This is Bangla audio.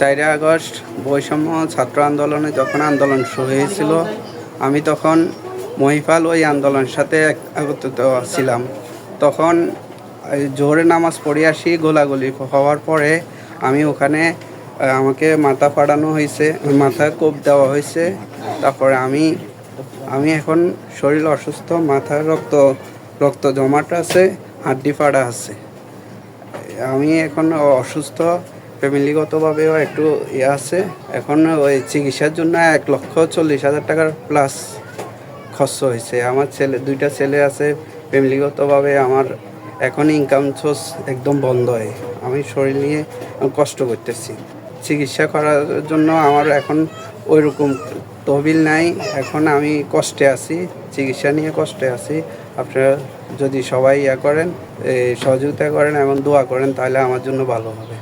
চারই আগস্ট বৈষম্য ছাত্র আন্দোলনে যখন আন্দোলন শুরু হয়েছিল, আমি তখন মহিপাল ওই আন্দোলনের সাথে একত্রিত ছিলাম। তখন জোহরে নামাজ পড়ে আসি, গোলাগুলি হওয়ার পরে আমি ওখানে আমাকে মাথা ফাড়ানো হয়েছে, মাথা কোপ দেওয়া হয়েছে। তারপরে আমি আমি এখন শরীর অসুস্থ, মাথার রক্ত রক্ত জমাট আছে, হাড্ডি ফাড়া আছে। আমি এখন অসুস্থ ফ্যামিলিগতভাবেও একটু ইয়ে আছে। এখন ওই চিকিৎসার জন্য এক লক্ষ চল্লিশ হাজার টাকার প্লাস খরচ হয়েছে। আমার ছেলে, দুইটা ছেলে আছে। ফ্যামিলিগতভাবে আমার এখন ইনকাম সোর্স একদম বন্ধ হয় আমি শরীর নিয়ে কষ্ট করতেছি। চিকিৎসা করার জন্য আমার এখন ওই রকম তহবিল নাই। এখন আমি কষ্টে আছি, চিকিৎসা নিয়ে কষ্টে আছি। আপনারা যদি সবাই ইয়া করেন সহযোগিতা করেন এবং দোয়া করেন, তাহলে আমার জন্য ভালো হবে।